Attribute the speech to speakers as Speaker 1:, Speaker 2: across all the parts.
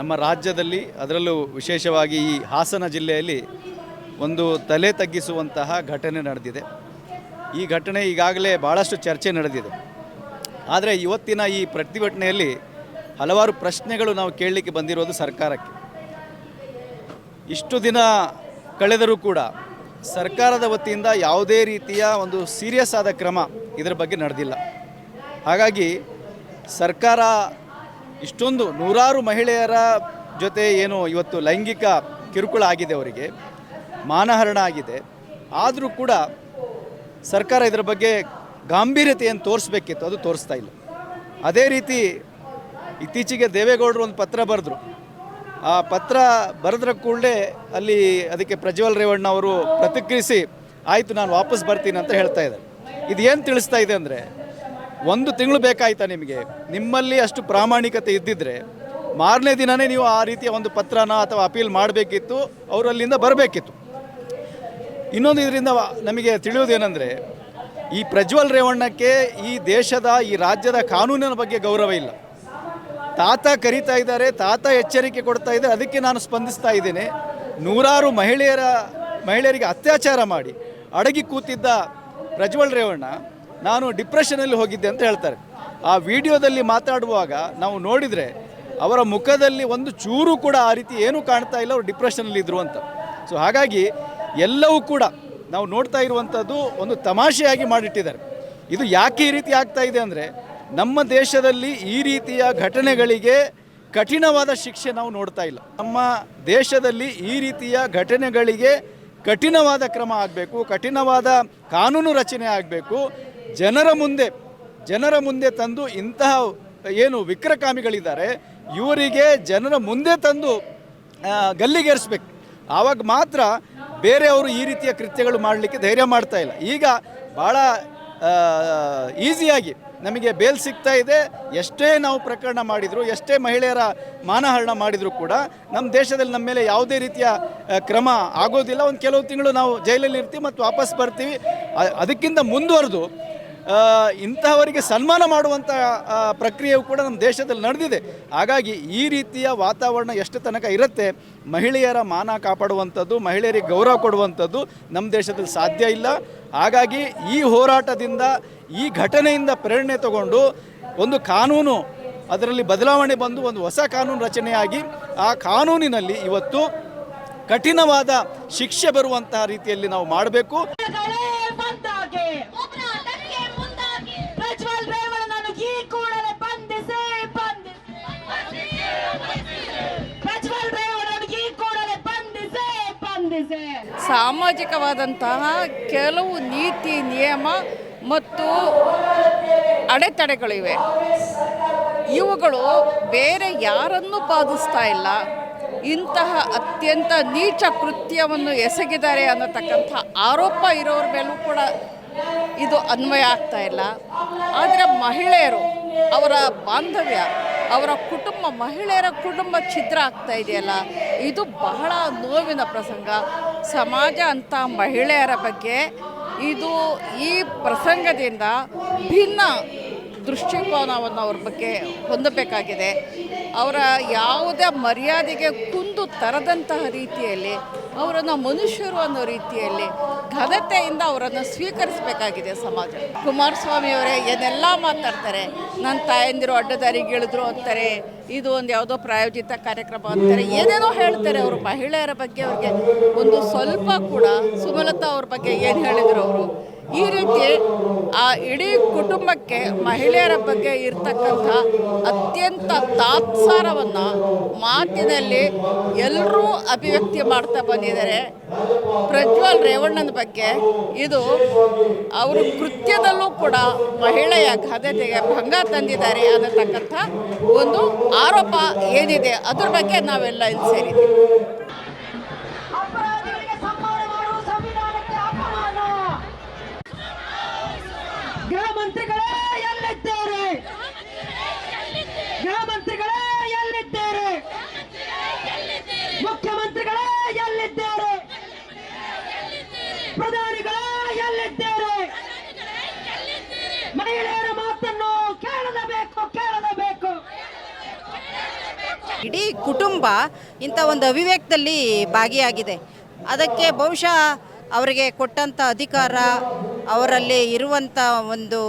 Speaker 1: ನಮ್ಮ ರಾಜ್ಯದಲ್ಲಿ ಅದರಲ್ಲೂ ವಿಶೇಷವಾಗಿ ಈ ಹಾಸನ ಜಿಲ್ಲೆಯಲ್ಲಿ ಒಂದು ತಲೆ ತಗ್ಗಿಸುವಂತಹ ಘಟನೆ ನಡೆದಿದೆ. ಈ ಘಟನೆ ಈಗಾಗಲೇ ಭಾಳಷ್ಟು ಚರ್ಚೆ ನಡೆದಿದೆ. ಆದರೆ ಇವತ್ತಿನ ಈ ಪ್ರತಿಭಟನೆಯಲ್ಲಿ ಹಲವಾರು ಪ್ರಶ್ನೆಗಳು ನಾವು ಕೇಳಲಿಕ್ಕೆ ಬಂದಿರೋದು ಸರ್ಕಾರಕ್ಕೆ. ಇಷ್ಟು ದಿನ ಕಳೆದರೂ ಕೂಡ ಸರ್ಕಾರದ ವತಿಯಿಂದ ಯಾವುದೇ ರೀತಿಯ ಒಂದು ಸೀರಿಯಸ್ ಆದ ಕ್ರಮ ಇದರ ಬಗ್ಗೆ ನಡೆದಿಲ್ಲ. ಹಾಗಾಗಿ ಸರ್ಕಾರ ಇಷ್ಟೊಂದು ನೂರಾರು ಮಹಿಳೆಯರ ಜೊತೆ ಏನು ಇವತ್ತು ಲೈಂಗಿಕ ಕಿರುಕುಳ ಆಗಿದೆ ಅವರಿಗೆ, ಮಾನಹರಣ ಆಗಿದೆ. ಆದರೂ ಕೂಡ ಸರ್ಕಾರ ಇದರ ಬಗ್ಗೆ ಗಾಂಭೀರ್ಯತೆಯನ್ನು ತೋರಿಸ್ಬೇಕಿತ್ತು, ಅದು ತೋರಿಸ್ತಾ ಇಲ್ಲ. ಅದೇ ರೀತಿ ಇತ್ತೀಚೆಗೆ ದೇವೇಗೌಡರು ಒಂದು ಪತ್ರ ಬರೆದ್ರು. ಆ ಪತ್ರ ಬರೆದ್ರ ಕೂಡಲೇ ಅಲ್ಲಿ ಅದಕ್ಕೆ ಪ್ರಜ್ವಲ್ ರೇವಣ್ಣ ಅವರು ಪ್ರತಿಕ್ರಿಯಿಸಿ, ಆಯಿತು, ನಾನು ವಾಪಸ್ ಬರ್ತೀನಿ ಅಂತ ಹೇಳ್ತಾ ಇದ್ದಾರೆ. ಇದು ಏನು ತಿಳಿಸ್ತಾ ಇದೆ ಅಂದರೆ ಒಂದು ತಿಂಗಳು ಬೇಕಾಯ್ತಾ ನಿಮಗೆ? ನಿಮ್ಮಲ್ಲಿ ಅಷ್ಟು ಪ್ರಾಮಾಣಿಕತೆ ಇದ್ದಿದ್ರೆ ಮಾರನೇ ದಿನವೇ ನೀವು ಆ ರೀತಿಯ ಒಂದು ಪತ್ರನ ಅಥವಾ ಅಪೀಲ್ ಮಾಡಬೇಕಿತ್ತು ಅವರು ಅಲ್ಲಿಂದ ಬರಬೇಕಿತ್ತು. ಇನ್ನೊಂದು ಇದರಿಂದ ನಮಗೆ ತಿಳಿಯೋದೇನೆಂದರೆ ಈ ಪ್ರಜ್ವಲ್ ರೇವಣ್ಣಕ್ಕೆ ಈ ದೇಶದ, ಈ ರಾಜ್ಯದ ಕಾನೂನಿನ ಬಗ್ಗೆ ಗೌರವ ಇಲ್ಲ. ತಾತ ಕರೀತಾ ಇದ್ದಾರೆ, ತಾತ ಎಚ್ಚರಿಕೆ ಕೊಡ್ತಾ ಇದ್ದಾರೆ, ಅದಕ್ಕೆ ನಾನು ಸ್ಪಂದಿಸ್ತಾ ಇದ್ದೇನೆ. ನೂರಾರು ಮಹಿಳೆಯರ, ಮಹಿಳೆಯರಿಗೆ ಅತ್ಯಾಚಾರ ಮಾಡಿ ಅಡಗಿ ಕೂತಿದ್ದ ಪ್ರಜ್ವಲ್ ರೇವಣ್ಣ ನಾನು ಡಿಪ್ರೆಷನಲ್ಲಿ ಹೋಗಿದ್ದೆ ಅಂತ ಹೇಳ್ತಾರೆ. ಆ ವಿಡಿಯೋದಲ್ಲಿ ಮಾತಾಡುವಾಗ ನಾವು ನೋಡಿದರೆ ಅವರ ಮುಖದಲ್ಲಿ ಒಂದು ಚೂರು ಕೂಡ ಆ ರೀತಿ ಏನೂ ಕಾಣ್ತಾ ಇಲ್ಲ, ಅವರು ಡಿಪ್ರೆಷನಲ್ಲಿ ಇದ್ದರು ಅಂತ. ಸೊ ಹಾಗಾಗಿ ಎಲ್ಲವೂ ಕೂಡ ನಾವು ನೋಡ್ತಾ ಇರುವಂಥದ್ದು ಒಂದು ತಮಾಷೆಯಾಗಿ ಮಾಡಿಟ್ಟಿದ್ದಾರೆ. ಇದು ಯಾಕೆ ಈ ರೀತಿ ಆಗ್ತಾ ಇದೆ ಅಂದರೆ ನಮ್ಮ ದೇಶದಲ್ಲಿ ಈ ರೀತಿಯ ಘಟನೆಗಳಿಗೆ ಕಠಿಣವಾದ ಶಿಕ್ಷೆ ನಾವು ನೋಡ್ತಾ ಇಲ್ಲ. ನಮ್ಮ ದೇಶದಲ್ಲಿ ಈ ರೀತಿಯ ಘಟನೆಗಳಿಗೆ ಕಠಿಣವಾದ ಕ್ರಮ ಆಗಬೇಕು, ಕಠಿಣವಾದ ಕಾನೂನು ರಚನೆ ಆಗಬೇಕು ಜನರ ಮುಂದೆ ಜನರ ಮುಂದೆ ತಂದು ಇಂತಹ ಏನು ವಿಕ್ರಕಾಮಿಗಳಿದ್ದಾರೆ, ಇವರಿಗೆ ಜನರ ಮುಂದೆ ತಂದು ಗಲ್ಲಿಗೇರಿಸ್ಬೇಕು. ಆವಾಗ ಮಾತ್ರ ಬೇರೆಯವರು ಈ ರೀತಿಯ ಕೃತ್ಯಗಳು ಮಾಡಲಿಕ್ಕೆ ಧೈರ್ಯ ಮಾಡ್ತಾ ಇಲ್ಲ. ಈಗ ಭಾಳ ಈಸಿಯಾಗಿ ನಮಗೆ ಬೇಲ್ ಸಿಗ್ತಾ ಇದೆ. ಎಷ್ಟೇ ನಾವು ಪ್ರಕರಣ ಮಾಡಿದರೂ, ಎಷ್ಟೇ ಮಹಿಳೆಯರ ಮಾನಹರಣ ಮಾಡಿದರೂ ಕೂಡ ನಮ್ಮ ದೇಶದಲ್ಲಿ ನಮ್ಮ ಮೇಲೆ ಯಾವುದೇ ರೀತಿಯ ಕ್ರಮ ಆಗೋದಿಲ್ಲ. ಒಂದು ಕೆಲವು ತಿಂಗಳು ನಾವು ಜೈಲಲ್ಲಿ ಇರ್ತೀವಿ ಮತ್ತು ವಾಪಸ್ ಬರ್ತೀವಿ. ಅದಕ್ಕಿಂತ ಮುಂದುವರೆದು ಇಂತಹವರಿಗೆ ಸನ್ಮಾನ ಮಾಡುವಂಥ ಪ್ರಕ್ರಿಯೆಯು ಕೂಡ ನಮ್ಮ ದೇಶದಲ್ಲಿ ನಡೆದಿದೆ. ಹಾಗಾಗಿ ಈ ರೀತಿಯ ವಾತಾವರಣ ಎಷ್ಟು ತನಕ ಇರುತ್ತೆ, ಮಹಿಳೆಯರ ಮಾನ ಕಾಪಾಡುವಂಥದ್ದು, ಮಹಿಳೆಯರಿಗೆ ಗೌರವ ಕೊಡುವಂಥದ್ದು ನಮ್ಮ ದೇಶದಲ್ಲಿ ಸಾಧ್ಯ ಇಲ್ಲ. ಹಾಗಾಗಿ ಈ ಹೋರಾಟದಿಂದ, ಈ ಘಟನೆಯಿಂದ ಪ್ರೇರಣೆ ತಗೊಂಡು ಒಂದು ಕಾನೂನು, ಅದರಲ್ಲಿ ಬದಲಾವಣೆ ಬಂದು ಒಂದು ಹೊಸ ಕಾನೂನು ರಚನೆಯಾಗಿ, ಆ ಕಾನೂನಿನಲ್ಲಿ ಇವತ್ತು ಕಠಿಣವಾದ ಶಿಕ್ಷೆ ಬರುವಂತಹ ರೀತಿಯಲ್ಲಿ ನಾವು ಮಾಡಬೇಕು.
Speaker 2: ಸಾಮಾಜಿಕವಾದಂತಹ ಕೆಲವು ನೀತಿ, ನಿಯಮ ಮತ್ತು ಅಡೆತಡೆಗಳಿವೆ. ಇವುಗಳು ಬೇರೆ ಯಾರನ್ನು ಬಾಧಿಸ್ತಾ ಇಲ್ಲ. ಇಂತಹ ಅತ್ಯಂತ ನೀಚ ಕೃತ್ಯವನ್ನು ಎಸಗಿದ್ದಾರೆ ಅನ್ನತಕ್ಕಂಥ ಆರೋಪ ಇರೋರ ಮೇಲೂ ಕೂಡ ಇದು ಅನ್ವಯ ಆಗ್ತಾ ಇಲ್ಲ. ಆದರೆ ಮಹಿಳೆಯರು, ಅವರ ಬಾಂಧವ್ಯ ಅವರ ಕುಟುಂಬ, ಮಹಿಳೆಯರ ಕುಟುಂಬ ಛಿದ್ರ ಆಗ್ತಾ ಇದೆಯಲ್ಲ? ಇದು ಬಹಳ ನೋವಿನ ಪ್ರಸಂಗ. ಸಮಾಜ ಅಂತ ಮಹಿಳೆಯರ ಬಗ್ಗೆ ಇದು ಈ ಪ್ರಸಂಗದಿಂದ ಭಿನ್ನ ದೃಷ್ಟಿಕೋನವನ್ನು ಅವ್ರ ಬಗ್ಗೆ ಹೊಂದಬೇಕಾಗಿದೆ. ಅವರ ಯಾವುದೇ ಮರ್ಯಾದೆಗೆ ಕುಂದು ತರದಂತಹ ರೀತಿಯಲ್ಲಿ, ಅವರನ್ನು ಮನುಷ್ಯರು ಅನ್ನೋ ರೀತಿಯಲ್ಲಿ ಘನತೆಯಿಂದ ಅವರನ್ನು ಸ್ವೀಕರಿಸಬೇಕಾಗಿದೆ ಸಮಾಜ. ಕುಮಾರಸ್ವಾಮಿ ಅವರೇ, ಏನೆಲ್ಲ ಮಾತಾಡ್ತಾರೆ ನನ್ನ ತಾಯಂದಿರು ಅಡ್ಡದಾರಿಗೆ ಇಳಿದ್ರು ಅಂತಾರೆ, ಇದು ಒಂದು ಯಾವುದೋ ಪ್ರಾಯೋಜಿತ ಕಾರ್ಯಕ್ರಮ ಅಂತಾರೆ, ಏನೇನೋ ಹೇಳ್ತಾರೆ ಅವರು. ಮಹಿಳೆಯರ ಬಗ್ಗೆ ಅವ್ರಿಗೆ ಒಂದು ಸ್ವಲ್ಪ ಕೂಡ ಸುಮಲತಾ ಅವ್ರ ಬಗ್ಗೆ ಏನು ಹೇಳಿದರು ಅವರು? ಈ ರೀತಿ ಆ ಇಡೀ ಕುಟುಂಬಕ್ಕೆ ಮಹಿಳೆಯರ ಬಗ್ಗೆ ಇರ್ತಕ್ಕಂಥ ಅತ್ಯಂತ ತಾತ್ಸಾರವನ್ನು ಮಾತಿನಲ್ಲಿ ಎಲ್ಲರೂ ಅಭಿವ್ಯಕ್ತಿ ಮಾಡ್ತಾ ಬಂದಿದ್ದಾರೆ. ಪ್ರಜ್ವಲ್ ರೇವಣ್ಣನ ಬಗ್ಗೆ ಇದು ಅವರ ಕೃತ್ಯದಲ್ಲೂ ಕೂಡ ಮಹಿಳೆಯ ಘನತೆಗೆ ಭಂಗ ತಂದಿದ್ದಾರೆ ಅನ್ನತಕ್ಕಂಥ ಒಂದು ಆರೋಪ ಏನಿದೆ ಅದ್ರ ಬಗ್ಗೆ ನಾವೆಲ್ಲ ಇಲ್ಲಿ ಸೇರಿದ್ದೀವಿ. ಇಡೀ
Speaker 3: ಕುಟುಂಬ ಇಂಥ ಒಂದು ಅವಿವೇಕದಲ್ಲಿ ಭಾಗಿಯಾಗಿದೆ. ಅದಕ್ಕೆ ಬಹುಶಃ ಅವರಿಗೆ ಕೊಟ್ಟಂಥ ಅಧಿಕಾರ, ಅವರಲ್ಲಿ ಇರುವಂಥ ಒಂದು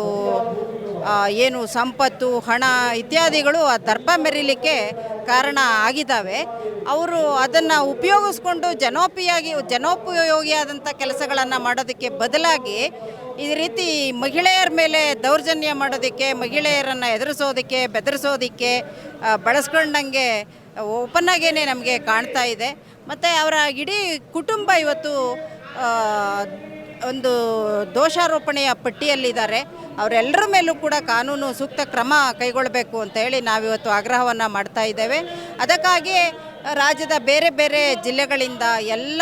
Speaker 3: ಏನು ಸಂಪತ್ತು, ಹಣ ಇತ್ಯಾದಿಗಳು ಆ ದರ್ಪ ಮೆರೀಲಿಕ್ಕೆ ಕಾರಣ ಆಗಿದ್ದಾವೆ. ಅವರು ಅದನ್ನು ಉಪಯೋಗಿಸ್ಕೊಂಡು ಜನೋಪಿಯಾಗಿ, ಜನೋಪಯೋಗಿಯಾದಂಥ ಕೆಲಸಗಳನ್ನು ಮಾಡೋದಕ್ಕೆ ಬದಲಾಗಿ ಈ ರೀತಿ ಮಹಿಳೆಯರ ಮೇಲೆ ದೌರ್ಜನ್ಯ ಮಾಡೋದಕ್ಕೆ, ಮಹಿಳೆಯರನ್ನು ಎದುರಿಸೋದಕ್ಕೆ, ಬೆದರಿಸೋದಕ್ಕೆ ಬಳಸ್ಕೊಂಡಂಗೆ ಓಪನ್ನಾಗೇನೆ ನಮಗೆ ಕಾಣ್ತಾ ಇದೆ. ಮತ್ತು ಅವರ ಇಡೀ ಕುಟುಂಬ ಇವತ್ತು ಒಂದು ದೋಷಾರೋಪಣೆಯ ಪಟ್ಟಿಯಲ್ಲಿದ್ದಾರೆ. ಅವರೆಲ್ಲರ ಮೇಲೂ ಕೂಡ ಕಾನೂನು ಸೂಕ್ತ ಕ್ರಮ ಕೈಗೊಳ್ಳಬೇಕು ಅಂತ ಹೇಳಿ ನಾವಿವತ್ತು ಆಗ್ರಹವನ್ನು ಮಾಡ್ತಾ ಇದ್ದೇವೆ. ಅದಕ್ಕಾಗಿ ರಾಜ್ಯದ ಬೇರೆ ಬೇರೆ ಜಿಲ್ಲೆಗಳಿಂದ ಎಲ್ಲ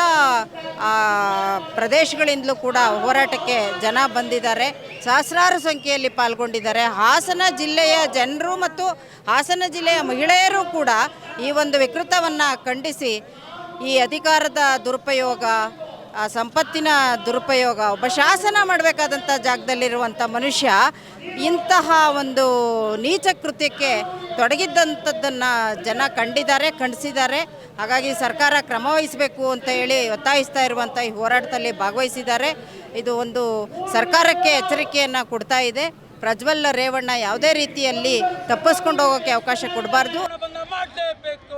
Speaker 3: ಪ್ರದೇಶಗಳಿಂದಲೂ ಕೂಡ ಹೋರಾಟಕ್ಕೆ ಜನ ಬಂದಿದ್ದಾರೆ. ಸಹಸ್ರಾರು ಸಂಖ್ಯೆಯಲ್ಲಿ ಪಾಲ್ಗೊಂಡಿದ್ದಾರೆ. ಹಾಸನ ಜಿಲ್ಲೆಯ ಜನರು ಮತ್ತು ಹಾಸನ ಜಿಲ್ಲೆಯ ಮಹಿಳೆಯರು ಕೂಡ ಈ ಒಂದು ವಿಕೃತವನ್ನು ಖಂಡಿಸಿ ಈ ಅಧಿಕಾರದ ದುರುಪಯೋಗ ಆ ಸಂಪತ್ತಿನ ದುರುಪಯೋಗ, ಒಬ್ಬ ಶಾಸನ ಮಾಡಬೇಕಾದಂಥ ಜಾಗದಲ್ಲಿರುವಂಥ ಮನುಷ್ಯ ಇಂತಹ ಒಂದು ನೀಚ ಕೃತ್ಯಕ್ಕೆ ತೊಡಗಿದ್ದಂಥದ್ದನ್ನು ಜನ ಕಂಡಿದ್ದಾರೆ ಖಂಡಿಸಿದ್ದಾರೆ. ಹಾಗಾಗಿ ಸರ್ಕಾರ ಕ್ರಮ ವಹಿಸಬೇಕು ಅಂತ ಹೇಳಿ ಒತ್ತಾಯಿಸ್ತಾ ಇರುವಂಥ ಈ ಹೋರಾಟದಲ್ಲಿ ಭಾಗವಹಿಸಿದ್ದಾರೆ. ಇದು ಒಂದು ಸರ್ಕಾರಕ್ಕೆ ಎಚ್ಚರಿಕೆಯನ್ನು ಕೊಡ್ತಾ ಇದೆ. ಪ್ರಜ್ವಲ್ ರೇವಣ್ಣ ಯಾವುದೇ ರೀತಿಯಲ್ಲಿ ತಪ್ಪಿಸ್ಕೊಂಡು ಹೋಗೋಕೆ ಅವಕಾಶ ಕೊಡಬಾರ್ದು.
Speaker 4: ಬಂದ ಮಾಡಲೇಬೇಕು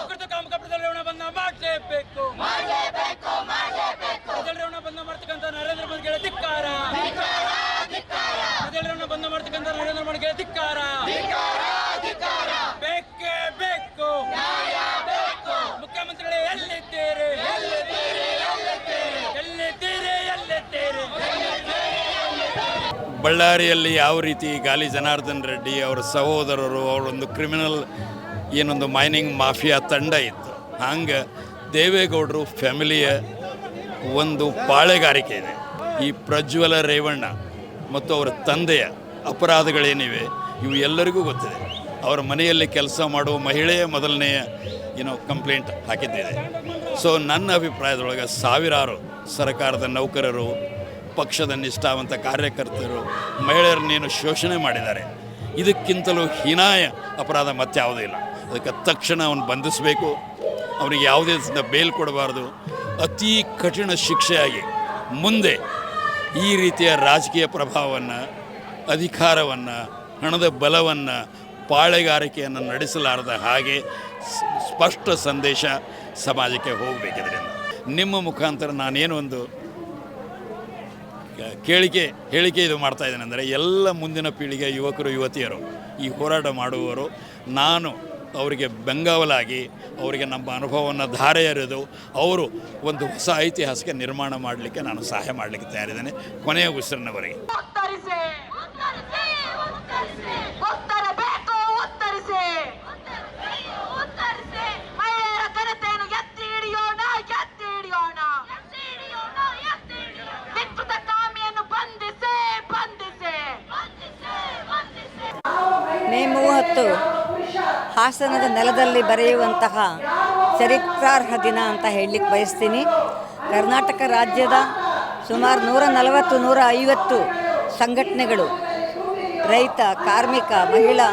Speaker 4: ವಿಕೃತ
Speaker 5: ಬಳ್ಳಾರಿಯಲ್ಲಿ ಯಾವ ರೀತಿ ಗಾಲಿ ಜನಾರ್ದನ್ ರೆಡ್ಡಿ ಅವರ ಸಹೋದರರು, ಅವರೊಂದು ಕ್ರಿಮಿನಲ್ ಏನೊಂದು ಮೈನಿಂಗ್ ಮಾಫಿಯಾ ತಂಡ ಇತ್ತು. ಹಂಗೆ ದೇವೇಗೌಡರು ಫ್ಯಾಮಿಲಿಯ ಒಂದು ಪಾಳೆಗಾರಿಕೆ ಇದೆ. ಈ ಪ್ರಜ್ವಲ ರೇವಣ್ಣ ಮತ್ತು ಅವರ ತಂದೆಯ ಅಪರಾಧಗಳೇನಿವೆ, ಇವು ಎಲ್ಲರಿಗೂ ಗೊತ್ತಿದೆ. ಅವರ ಮನೆಯಲ್ಲಿ ಕೆಲಸ ಮಾಡುವ ಮಹಿಳೆಯ ಮೊದಲನೆಯ ಏನೋ ಕಂಪ್ಲೇಂಟ್ ಹಾಕಿದ್ದಿದೆ. ಸೊ ನನ್ನ ಅಭಿಪ್ರಾಯದೊಳಗೆ ಸಾವಿರಾರು ಸರ್ಕಾರದ ನೌಕರರು ಪಕ್ಷದ ನಿಷ್ಠಾವಂತ ಕಾರ್ಯಕರ್ತರು ಮಹಿಳೆಯರನ್ನೇನು ಶೋಷಣೆ ಮಾಡಿದ್ದಾರೆ, ಇದಕ್ಕಿಂತಲೂ ಹೀನಾಯ ಅಪರಾಧ ಮತ್ಯಾವುದೂ ಇಲ್ಲ. ಅದಕ್ಕೆ ತಕ್ಷಣ ಅವನು ಬಂಧಿಸಬೇಕು, ಅವನಿಗೆ ಯಾವುದೇ ಬೇಲ್ ಕೊಡಬಾರ್ದು. ಅತಿ ಕಠಿಣ ಶಿಕ್ಷೆಯಾಗಿ ಮುಂದೆ ಈ ರೀತಿಯ ರಾಜಕೀಯ ಪ್ರಭಾವವನ್ನು, ಅಧಿಕಾರವನ್ನು, ಹಣದ ಬಲವನ್ನು, ಪಾಳೆಗಾರಿಕೆಯನ್ನು ನಡೆಸಲಾರದ ಹಾಗೆ ಸ್ಪಷ್ಟ ಸಂದೇಶ ಸಮಾಜಕ್ಕೆ ಹೋಗಬೇಕಿದ್ರಿಂದ. ನಿಮ್ಮ ಮುಖಾಂತರ ನಾನೇನು ಒಂದು ಕ- ಕೇಳಿಕೆ, ಹೇಳಿಕೆ ಇದು ಮಾಡ್ತಾ ಇದ್ದೇನೆ. ಅಂದರೆ ಎಲ್ಲ ಮುಂದಿನ ಪೀಳಿಗೆ ಯುವಕರು, ಯುವತಿಯರು ಈ ಹೋರಾಟ ಮಾಡುವವರು, ನಾನು ಅವರಿಗೆ ಬೆಂಗಾವಲಾಗಿ, ಅವರಿಗೆ ನಮ್ಮ ಅನುಭವವನ್ನು ಧಾರೆ ಎರೆದು, ಅವರು ಒಂದು ಹೊಸ ಐತಿಹಾಸಿಕ ನಿರ್ಮಾಣ ಮಾಡಲಿಕ್ಕೆ ನಾನು ಸಹಾಯ ಮಾಡಲಿಕ್ಕೆ ತಯಾರಿದ್ದೇನೆ. ಕೊನೆಯ ಉಸಿರಿನವರೆಗೆ.
Speaker 6: ಮೇ ಮೂವತ್ತು ಹಾಸನದ ನೆಲದಲ್ಲಿ ಬರೆಯುವಂತಹ ಚರಿತ್ರಾರ್ಹ ದಿನ ಅಂತ ಹೇಳಲಿಕ್ಕೆ ಬಯಸ್ತೀನಿ. ಕರ್ನಾಟಕ ರಾಜ್ಯದ ಸುಮಾರು ನೂರ ನಲವತ್ತು, ನೂರ ಐವತ್ತು ಸಂಘಟನೆಗಳು, ರೈತ, ಕಾರ್ಮಿಕ, ಮಹಿಳಾ,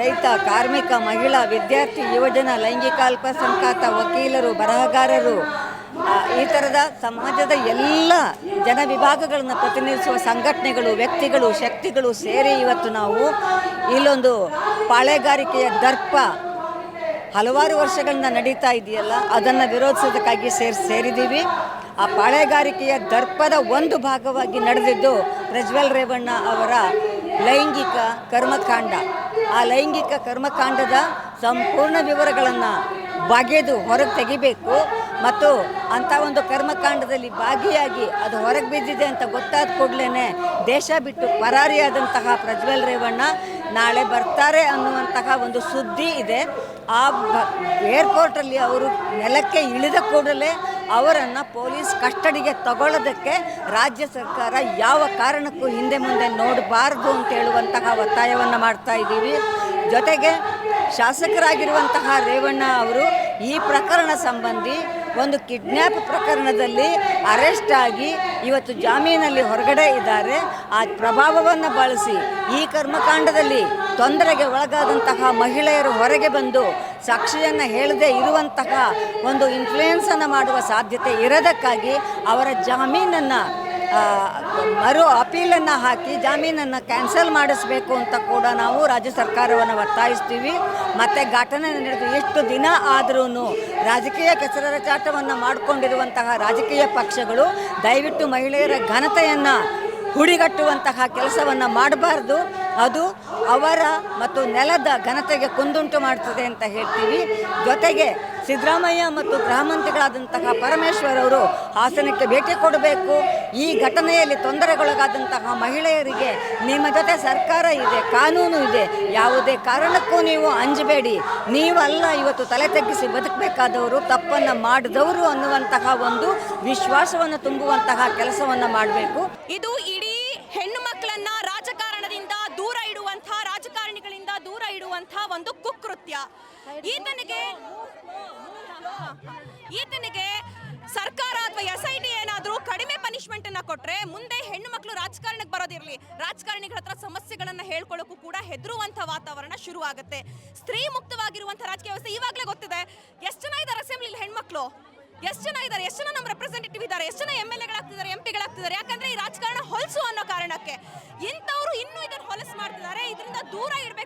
Speaker 6: ರೈತ, ಕಾರ್ಮಿಕ, ಮಹಿಳಾ, ವಿದ್ಯಾರ್ಥಿ, ಯುವಜನ, ಲೈಂಗಿಕ, ಅಲ್ಪಸಂಖ್ಯಾತ, ವಕೀಲರು, ಬರಹಗಾರರು ಈ ಥರದ ಸಮಾಜದ ಎಲ್ಲ ಜನ ವಿಭಾಗಗಳನ್ನು ಪ್ರತಿನಿಧಿಸುವ ಸಂಘಟನೆಗಳು, ವ್ಯಕ್ತಿಗಳು, ಶಕ್ತಿಗಳು ಸೇರಿ ಇವತ್ತು ನಾವು ಇಲ್ಲೊಂದು ಪಾಳೆಗಾರಿಕೆಯ ದರ್ಪ ಹಲವಾರು ವರ್ಷಗಳಿಂದ ನಡೀತಾ ಇದೆಯಲ್ಲ, ಅದನ್ನು ವಿರೋಧಿಸೋದಕ್ಕಾಗಿ ಸೇರಿ ಸೇರಿದ್ದೀವಿ ಆ ಪಾಳೆಗಾರಿಕೆಯ ದರ್ಪದ ಒಂದು ಭಾಗವಾಗಿ ನಡೆದಿದ್ದು ಪ್ರಜ್ವಲ್ ರೇವಣ್ಣ ಅವರ ಲೈಂಗಿಕ ಕರ್ಮಕಾಂಡ. ಆ ಲೈಂಗಿಕ ಕರ್ಮಕಾಂಡದ ಸಂಪೂರ್ಣ ವಿವರಗಳನ್ನು ಬಗೆದು ಹೊರಗೆ ತೆಗಿಬೇಕು ಮತ್ತು ಅಂಥ ಒಂದು ಕರ್ಮಕಾಂಡದಲ್ಲಿ ಭಾಗಿಯಾಗಿ ಅದು ಹೊರಗೆ ಬಿದ್ದಿದೆ ಅಂತ ಗೊತ್ತಾದ ಕೂಡಲೇ ದೇಶ ಬಿಟ್ಟು ಪರಾರಿಯಾದಂತಹ ಪ್ರಜ್ವಲ್ ರೇವಣ್ಣ ನಾಳೆ ಬರ್ತಾರೆ ಅನ್ನುವಂತಹ ಒಂದು ಸುದ್ದಿ ಇದೆ. ಆ ಏರ್ಪೋರ್ಟಲ್ಲಿ ಅವರು ನೆಲಕ್ಕೆ ಇಳಿದ ಕೂಡಲೇ ಅವರನ್ನು ಪೊಲೀಸ್ ಕಸ್ಟಡಿಗೆ ತಗೊಳ್ಳೋದಕ್ಕೆ ರಾಜ್ಯ ಸರ್ಕಾರ ಯಾವ ಕಾರಣಕ್ಕೂ ಹಿಂದೆ ಮುಂದೆ ನೋಡಬಾರ್ದು ಅಂತ ಹೇಳುವಂತಹ ಒತ್ತಾಯವನ್ನು ಮಾಡ್ತಾ ಇದ್ದೀವಿ. ಜೊತೆಗೆ ಶಾಸಕರಾಗಿರುವಂತಹ ರೇವಣ್ಣ ಅವರು ಈ ಪ್ರಕರಣ ಸಂಬಂಧಿ ಒಂದು ಕಿಡ್ನ್ಯಾಪ್ ಪ್ರಕರಣದಲ್ಲಿ ಅರೆಸ್ಟ್ ಆಗಿ ಇವತ್ತು ಜಾಮೀನಲ್ಲಿ ಹೊರಗಡೆ ಇದ್ದಾರೆ. ಆ ಪ್ರಭಾವವನ್ನು ಬಳಸಿ ಈ ಕರ್ಮಕಾಂಡದಲ್ಲಿ ತೊಂದರೆಗೆ ಒಳಗಾದಂತಹ ಮಹಿಳೆಯರು ಹೊರಗೆ ಬಂದು ಸಾಕ್ಷಿಯನ್ನು ಹೇಳದೆ ಇರುವಂತಹ ಒಂದು ಇನ್ಫ್ಲೂಯೆನ್ಸನ್ನು ಮಾಡುವ ಸಾಧ್ಯತೆ ಇರೋದಕ್ಕಾಗಿ ಅವರ ಜಾಮೀನನ್ನು ಮರು ಅಪೀಲನ್ನು ಹಾಕಿ ಜಾಮೀನನ್ನು ಕ್ಯಾನ್ಸಲ್ ಮಾಡಿಸಬೇಕು ಅಂತ ಕೂಡ ನಾವು ರಾಜ್ಯ ಸರ್ಕಾರವನ್ನು ಒತ್ತಾಯಿಸ್ತೀವಿ. ಮತ್ತು ಘಟನೆ ನಡೆದು ಎಷ್ಟು ದಿನ ಆದರೂ ರಾಜಕೀಯ ಕೆಸರಾಚಾಟವನ್ನು ಮಾಡಿಕೊಂಡಿರುವಂತಹ ರಾಜಕೀಯ ಪಕ್ಷಗಳು ದಯವಿಟ್ಟು ಮಹಿಳೆಯರ ಘನತೆಯನ್ನು ಹುಡಿಗಟ್ಟುವಂತಹ ಕೆಲಸವನ್ನು ಮಾಡಬಾರ್ದು. ಅದು ಅವರ ಮತ್ತು ನೆಲದ ಘನತೆಗೆ ಕುಂದುಂಟು ಮಾಡ್ತದೆ ಅಂತ ಹೇಳ್ತೀವಿ. ಜೊತೆಗೆ ಸಿದ್ದರಾಮಯ್ಯ ಮತ್ತು ಗೃಹ ಮಂತ್ರಿಗಳಾದಂತಹ ಪರಮೇಶ್ವರ್ ಅವರು ಹಾಸನಕ್ಕೆ ಭೇಟಿ ಕೊಡಬೇಕು. ಈ ಘಟನೆಯಲ್ಲಿ ತೊಂದರೆಗೊಳಗಾದಂತಹ ಮಹಿಳೆಯರಿಗೆ ನಿಮ್ಮ ಜೊತೆ ಸರ್ಕಾರ ಇದೆ, ಕಾನೂನು ಇದೆ. ಯಾವುದೇ ಕಾರಣಕ್ಕೂ ನೀವು ಅಂಜಬೇಡಿ. ನೀವಲ್ಲ ಇವತ್ತು ತಲೆ ತಗ್ಗಿಸಿ ಬದುಕಬೇಕಾದವರು, ತಪ್ಪನ್ನು ಮಾಡಿದವರು ಅನ್ನುವಂತಹ ಒಂದು ವಿಶ್ವಾಸವನ್ನು ತುಂಬುವಂತಹ ಕೆಲಸವನ್ನು ಮಾಡಬೇಕು.
Speaker 7: ಇದು ಇಡೀ ಹೆಣ್ಣು ಮಕ್ಕಳನ್ನ ದೂರ ಇಡುವಂತಹ ಒಂದು ಕುಕೃತ್ಯ. ಈತನಿಗೆ ಈತನಿಗೆ ಸರ್ಕಾರ ಅಥವಾ ಎಸ್ ಐ ಟಿ ಏನಾದರೂ ಕಡಿಮೆ ಪನಿಷ್ಮೆಂಟ್ ಅನ್ನ ಕೊಟ್ಟರೆ ಮುಂದೆ ಹೆಣ್ಣು ಮಕ್ಕಳು ರಾಜಕಾರಣಕ್ಕೆ ಬರೋದಿರಲಿ. ರಾಜಕಾರಣಿಗಳ ಹತ್ರ ಸಮಸ್ಯೆಗಳನ್ನ ಹೇಳ್ಕೊಳ್ಳೋಕ್ಕೂ ಕೂಡ ಹೆದರುವಂಥ ವಾತಾವರಣ ಶುರುವಾಗುತ್ತೆ. ಸ್ತ್ರೀ ಮುಕ್ತವಾಗಿರುವಂಥ ರಾಜಕೀಯ ವ್ಯವಸ್ಥೆ ಇವಾಗಲೇ ಗೊತ್ತಿದೆ. ಎಷ್ಟು ಜನ ಇದ್ದಾರೆ ಅಸೆಂಬ್ಲಿಲಿ ಹೆಣ್ಮಕ್ಳು? ಎಷ್ಟು ಜನ ಇದ್ದಾರೆ ಎಷ್ಟು ಜನ ನಮ್ಮ ರೆಪ್ರೆಸೆಂಟೇಟಿವ್ ಇದ್ದಾರೆ? ಎಷ್ಟು ಜನ ಎಂ ಎಲ್ ಎಗಳಾಗ್ತಿದ್ದಾರೆ, ಎಂ ಪಿಗಳಾಗ್ತಿದ್ದಾರೆ? ಯಾಕಂದ್ರೆ ಈ ರಾಜಕಾರಣ ಹೊಲಸು ಅನ್ನೋ ಕಾರಣಕ್ಕೆ. ಇಂಥವ್ರು ಇನ್ನೂ ಇದನ್ನು ಹೊಲಸು ಮಾಡ್ತಿದ್ದಾರೆ. ಇದರಿಂದ ದೂರ ನಮ್ಮೆಲ್ಲರ